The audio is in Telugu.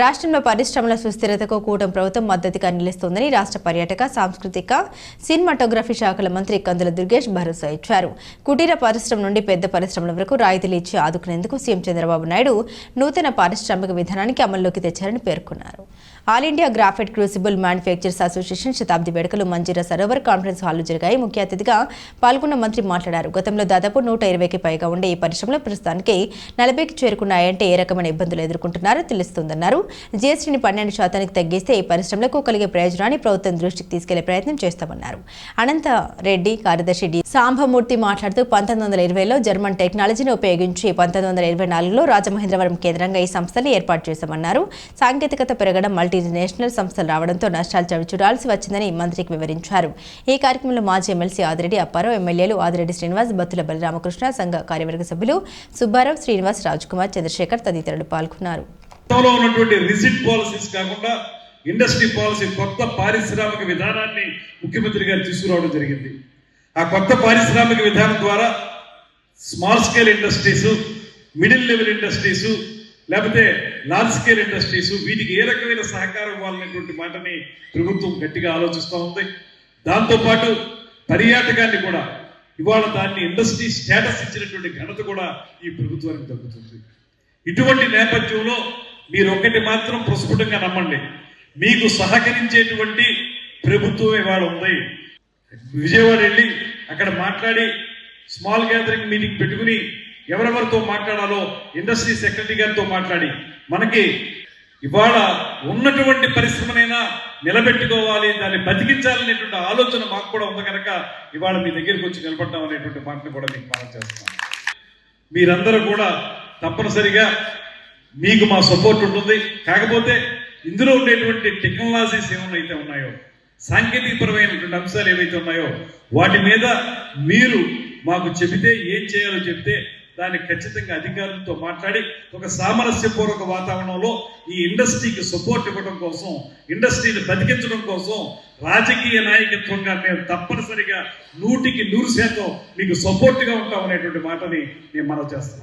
రాష్ట్రంలో పరిశ్రమల సుస్థిరతకు కూటమి ప్రభుత్వం మద్దతుగా నిలుస్తోందని రాష్ట్ర పర్యాటక సాంస్కృతిక సినిమాటోగ్రఫీ శాఖల మంత్రి కందుల దుర్గేష్ భరోసా ఇచ్చారు. కుటీర పరిశ్రమ నుండి పెద్ద పరిశ్రమల వరకు రాయితీలు ఇచ్చి ఆదుకునేందుకు సీఎం చంద్రబాబు నాయుడు నూతన పారిశ్రామిక విధానానికి అమల్లోకి తెచ్చారని పేర్కొన్నారు. All India graphite crucible manufacturers association శతాబ్ది వేడుకలు మంజీరా సరోవర్ కాన్ఫరెన్స్ హాల్లో జరిగాయి. ముఖ్య అతిథిగా పాల్గొన్న మంత్రి మాట్లాడారు. గతంలో దాదాపు నూట ఇరవైకి పైగా ఉండే ఈ పరిశ్రమలు ప్రస్తుతానికి నలభైకి చేరుకున్నాయంటే ఏ రకమైన ఇబ్బందులు ఎదుర్కొంటున్నారో తెలుస్తోందన్నారు. జీఎస్టీని పన్నెండు శాతానికి తగ్గిస్తే ఈ పరిశ్రమలకు కలిగే ప్రయోజనాన్ని ప్రభుత్వం దృష్టికి తీసుకెళ్ళే ప్రయత్నం చేస్తామన్నారు. అనంత రెడ్డి కార్యదర్శి డి. సాంబమూర్తి మాట్లాడుతూ పంతొమ్మిది వందల ఇరవైలో జర్మన్ టెక్నాలజీని ఉపయోగించి పంతొమ్మిది వందల ఇరవై నాలుగులో రాజమహేంద్రవరం కేంద్రంగా ఈ సంస్థని ఏర్పాటు చేశామన్నారు. సాంకేతికత పెరగడం మల్టీనేషనల్ సంస్థలు రావడంతో నష్టాలు చవిచూడాల్సి వచ్చిందని మంత్రికి వివరించారు. ఈ కార్యక్రమంలో మాజీ ఎమ్మెల్సీ ఆదిరెడ్డి అప్పారావు ఎమ్మెల్యేలు ఆదిరెడ్డి శ్రీనివాస్ బత్తుల బలరామకృష్ణ సంఘ కార్యవర్గ సభ్యులు సుబ్బారావు శ్రీనివాస్ రాజ్కుమార్ చంద్రశేఖర్ తదితరులు పాల్గొన్నారు. గతంలో ఉన్నటువంటి రిజిట్ పాలసీస్ కాకుండా ఇండస్ట్రీ పాలసీ కొత్త పారిశ్రామిక విధానాన్ని ముఖ్యమంత్రి గారు తీసుకురావడం జరిగింది. ఆ కొత్త పారిశ్రామిక విధానం ద్వారా small scale industries middle level industries లేకపోతే లార్జ్ స్కేల్ ఇండస్ట్రీస్ వీటికి ఏ రకమైన సహకారం ఇవ్వాలనేటువంటి మాటని ప్రభుత్వం గట్టిగా ఆలోచిస్తూ ఉంది. దాంతోపాటు పర్యాటకాన్ని కూడా ఇవాళ దాన్ని ఇండస్ట్రీ స్టేటస్ ఇచ్చినటువంటి ఘనత కూడా ఈ ప్రభుత్వానికి దక్కుతుంది. ఇటువంటి నేపథ్యంలో మీరు ఒక్కటి మాత్రం ప్రస్ఫుటంగా నమ్మండి. మీకు సహకరించేటువంటి ప్రభుత్వం ఇవాళ ఉంది. విజయవాడ వెళ్ళి అక్కడ మాట్లాడి స్మాల్ గ్యాదరింగ్ మీటింగ్ పెట్టుకుని ఎవరెవరితో మాట్లాడాలో ఇండస్ట్రీ సెక్రటరీ గారితో మాట్లాడి మనకి ఇవాళ ఉన్నటువంటి పరిశ్రమనైనా నిలబెట్టుకోవాలి దాన్ని బతికించాలనేటువంటి ఆలోచన మాకు కూడా ఉంది కనుక ఇవాళ మీ దగ్గరికి వచ్చి నిలబడ్డాం అనేటువంటి మాటను కూడా మీకు మనం చేస్తున్నాం. మీరందరూ కూడా తప్పనిసరిగా మీకు మా సపోర్ట్ ఉంటుంది. కాకపోతే ఇందులో ఉండేటువంటి టెక్నాలజీస్ ఏమైతే ఉన్నాయో సాంకేతికపరమైనటువంటి అంశాలు ఏవైతే ఉన్నాయో వాటి మీద మీరు మాకు చెబితే ఏం చేయాలో చెప్తే దాన్ని ఖచ్చితంగా అధికారులతో మాట్లాడి ఒక సామరస్యపూర్వక వాతావరణంలో ఈ ఇండస్ట్రీకి సపోర్ట్ ఇవ్వడం కోసం ఇండస్ట్రీని బతికించడం కోసం రాజకీయ నాయకత్వంగా మేము తప్పనిసరిగా నూటికి నూరు శాతం మీకు సపోర్ట్గా ఉంటాం అనేటువంటి మాటని నేను మనం చేస్తాను